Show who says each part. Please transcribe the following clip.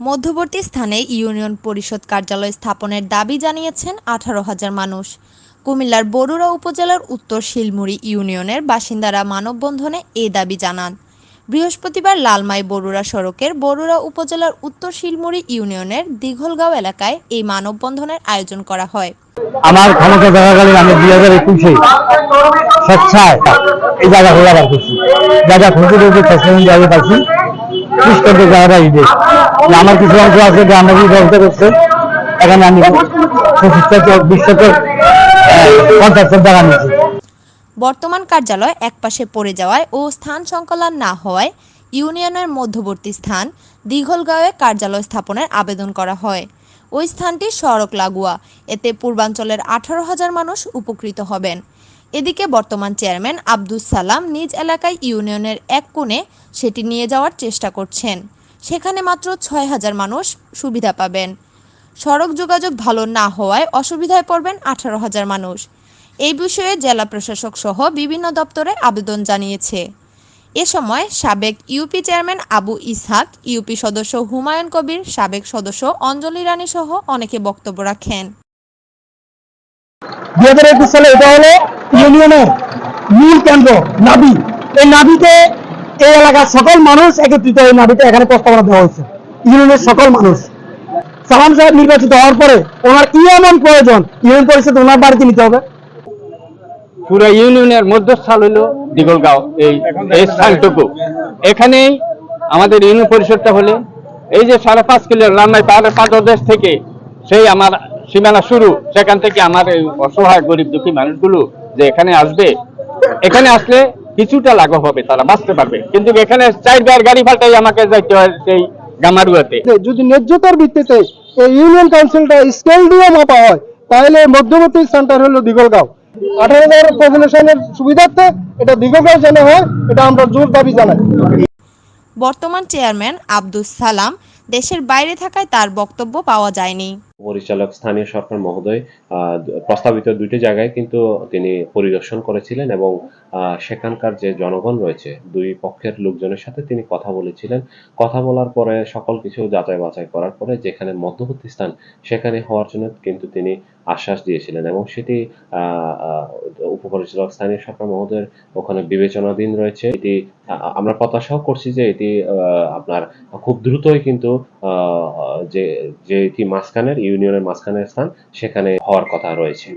Speaker 1: মধ্যবর্তী স্থানে ইউনিয়ন পরিষদ কার্যালয় স্থাপনের দাবি জানিয়েছেন আঠারো হাজার মানুষ। কুমিল্লার বরুড়া উপজেলার উত্তর শিলমুড়ি ইউনিয়নের বাসিন্দারা মানববন্ধনে এ দাবি জানান। বৃহস্পতিবার লালমাই বরুড়া সড়কের বরুড়া উপজেলার উত্তর শিলমুড়ি ইউনিয়নের দীঘলগাঁও এলাকায় এই মানববন্ধনের আয়োজন করা হয়।
Speaker 2: আমার ক্ষমতা থাকাকালীন আমি দুই হাজার একুশে স্বেচ্ছায় এই জায়গা খোলা করছি। জায়গা খুঁজতে খুঁজতে ফেসলিন জায়গা পাচ্ছি জায়গাটা আমার কিছু অংশ আছে গ্রামবাসী ব্যবস্থা করছে? এখানে আমি
Speaker 1: বর্তমান কার্যালয় একপাশে পড়ে যাওয়ায় ও স্থান সংকলন না হওয়ায় ইউনিয়নের মধ্যবর্তী স্থান দীঘলগাঁওয়ে কার্যালয় স্থাপনের আবেদন করা হয়। ওই স্থানটি সড়ক লাগোয়া। এতে পূর্বাঞ্চলের আঠারো হাজার মানুষ উপকৃত হবেন। এদিকে বর্তমান চেয়ারম্যান আব্দুস সালাম নিজ এলাকায় ইউনিয়নের এক কোণে সেটি নিয়ে যাওয়ার চেষ্টা করছেন। সেখানে মাত্র ছয় হাজার মানুষ সুবিধা পাবেন। সড়ক যোগাযোগ ভালো না হওয়ায় অসুবিধায় পড়বেন আঠারো হাজার মানুষ। এই বিষয়ে জেলা প্রশাসক সহ বিভিন্ন দপ্তরে আবেদন জানিয়েছে। এ সময় সাবেক UP chairman Abu Ishaq UP সদস্য হুমায়ুন কবির, সাবেক সদস্য অঞ্জলি রানী সহ অনেকে বক্তব্য রাখেন।
Speaker 2: দুই হাজার একুশ সালে এটা হলো ইউনিয়নের মূল কেন্দ্র, নাবি। এই নাবিতে এই এলাকার সকল মানুষ একত্রিত এই নাবিতে এখানে প্রস্তাবনা দেওয়া হয়েছে। ইউনিয়নের সকল মানুষ। সালাম সাহেব নির্বাচিত হওয়ার পরে ওনার কি এমন প্রয়োজন। ইউনিয়ন পরিষদ ওনার বাড়িতে নিতে হবে।
Speaker 3: পুরো ইউনিয়নের মধ্যস্থল হলো দিগলগাঁও, এই এই স্থানটুকু। এখানেই আমাদের ইউনিয়ন পরিষদটা হলে এই যে সাড়ে পাঁচ কিলো রান্নায় পাহাড়ের পাদদেশ থেকে সেই আমার সীমানা শুরু, সেখান থেকে আমার এই অসহায়, গরিব দুঃখী মানুষগুলো যে এখানে আসবে, এখানে আসলে কিছুটা লাঘব হবে তারা বাঁচতে পারবে। কিন্তু এখানে চার গাড়ি গাড়ি ফালটাই আমাকে যাইতে হয় সেই গামারুয়াতে।
Speaker 4: যদি ন্যায্যতার ভিত্তিতে এই ইউনিয়ন কাউন্সিলটা স্কেল দিয়ে মাপা হয় তাহলে মধ্যবর্তী স্থানটা হলো দিগলগাঁও আঠারো হাজার পপুলেশনের সুবিধার্থে এটা দিগলগাঁও যেন হয় এটা আমরা জোর দাবি জানাই।
Speaker 1: বর্তমান চেয়ারম্যান আব্দুল সালাম দেশের বাইরে থাকায় তার বক্তব্য পাওয়া যায়নি।
Speaker 5: পরিচালক স্থানীয় সরকার মহোদয় প্রস্তাবিত দুইটি জায়গায় কিন্তু তিনি পরিদর্শন করেছিলেন এবং সেখানকার যে জনগণ রয়েছে, দুই পক্ষের লোকজনের সাথে তিনি কথা বলেছিলেন। কথা বলার পরে সকল কিছু যাচাই বাছাই করার পরে যেখানে মধ্যবর্তী স্থান সেখানে হওয়ার জন্য কিন্তু তিনি আশ্বাস দিয়েছিলেন এবং সেটি উপপরিচালক স্থানীয় সরকার মহোদয়ের ওখানে বিবেচনাধীন রয়েছে। এটি আমরা প্রত্যাশাও করছি যে এটি আপনার খুব দ্রুতই কিন্তু যে যেটি মাঝখানের ইউনিয়নের মাঝখানের স্থান সেখানে হওয়ার কথা রয়েছে।